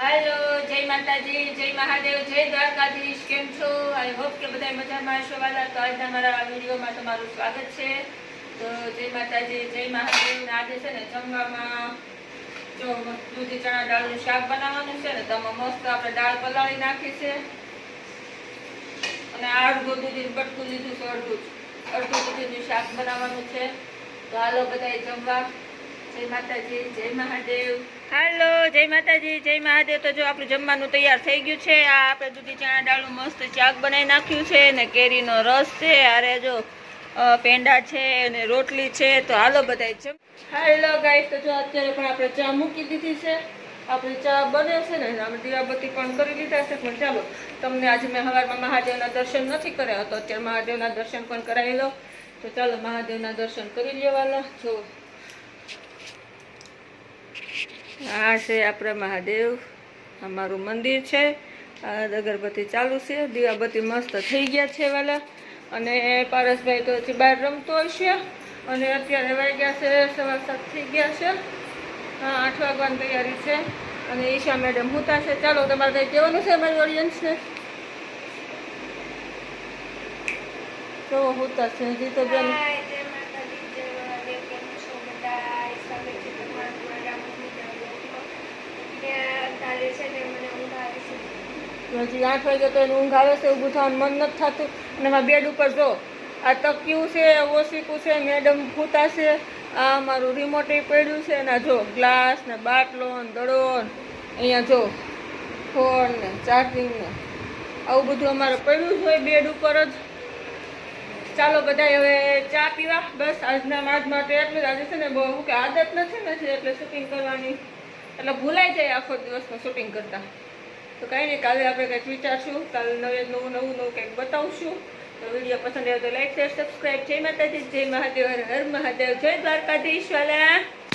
હાલો, જય માતાજી, જય મહાદેવ, જય દ્વારકાધીશ, કેમ છો? આઈ હોપ કે બધા મજામાં હશો. વાલા, તો આજના મારા વિડીયોમાં તમારું સ્વાગત છે. તો જય માતાજી, જય મહાદેવ. આજે છે ને જમવામાં જો દૂધી ચણા દાળનું શાક બનાવવાનું છે ને તમે મસ્ત આપણે દાળ પલાળી નાખી છે. અને અડધું દૂધી બટકું લીધું છે, અડધું. અડધું દૂધીનું શાક બનાવવાનું છે. તો હાલો, બધાય જમવા. જય માતાજી જય મહાદેવ. હાલો જય માતાજી જય મહાદેવ. તો જો આપણું જમવાનું તૈયાર થઈ ગયું છે. આ આપણે દૂધી ચણા ડાળું મસ્ત ચાક બનાવી નાખ્યું છે ને કેરીનો રસ છે. અરે જો પેંડા છે અને રોટલી છે. તો હાલો બધાય જમ હાલો ગાઈસ તો જો અત્યારે પણ આપણે ચા મૂકી દીધી છે. આપણી ચા બને છે ને આપણે દીવાબત્તી પણ કરી લીધા છે. પણ ચાલો તમને આજે મેં સવારમાં મહાદેવના દર્શન નથી કર્યા. તો અત્યારે મહાદેવના દર્શન પણ કરાવી લો. તો ચાલો મહાદેવના દર્શન કરી લેવાના. જો આ છે આપણા મહાદેવ. અમારું મંદિર છે. અગરબત્તી ચાલુ છે. દીવાબત્તી મસ્ત થઈ ગયા છે વાલા. અને પારસભાઈ તો હજી બહાર રમતો હશે અને અત્યારે વાગ્યા છે, સવા સાત થઈ ગયા છે. હા, આઠ વાગવાની તૈયારી છે. અને ઈશા મેડમ હુતા છે. ચાલો, તમારે કંઈ કહેવાનું છે અમારી ઓડિયન્સને તો હુતા છે. હજી તો બેન હાય, જય માતાજી, જય મહાદેવ, કેમ છો બધાય? સ્વાગત છે તમારું મારા મમ્મીના બ્લોગમાં. ત્યાં અત્યારે છે ને મને ઊંઘ આવે છે. હજી આઠ વાગે તો એને ઊંઘ આવે છે, ઊભું થવાનું મન નથી થતું. અને એમાં બેડ ઉપર જો, આ તક્યું છે ઓશીકું છે, મેડમ ફૂતા છે, આ અમારું રિમોટ એ પડ્યું છે ને જો ગ્લાસ ને બાટલો ને દડો અહીંયા જો ફોન ને ચાર્જિંગ ને, આવું બધું અમારે પડ્યું જ હોય બેડ ઉપર જ. ચાલો બધા હવે ચા પીવા, બસ આજના માજ માટે એટલું જ. આજે છે ને બહુ કે આદત નથી ને એટલે શૂટિંગ કરવાની. એટલે ભૂલાઈ જાય આખો દિવસમાં શૂટિંગ કરતા. તો કાંઈ નહીં, કાલે આપણે કંઈક વિચારશું. કાલે નવે નવું નવું નવું કંઈક બતાવશું. તો વીડિયો પસંદ આવ્યો તો લાઈક શેર સબસ્ક્રાઈબ જય માતાજી, જય મહાદેવ, હર હર મહાદેવ. જય દ્વારકાધીશ વાલા.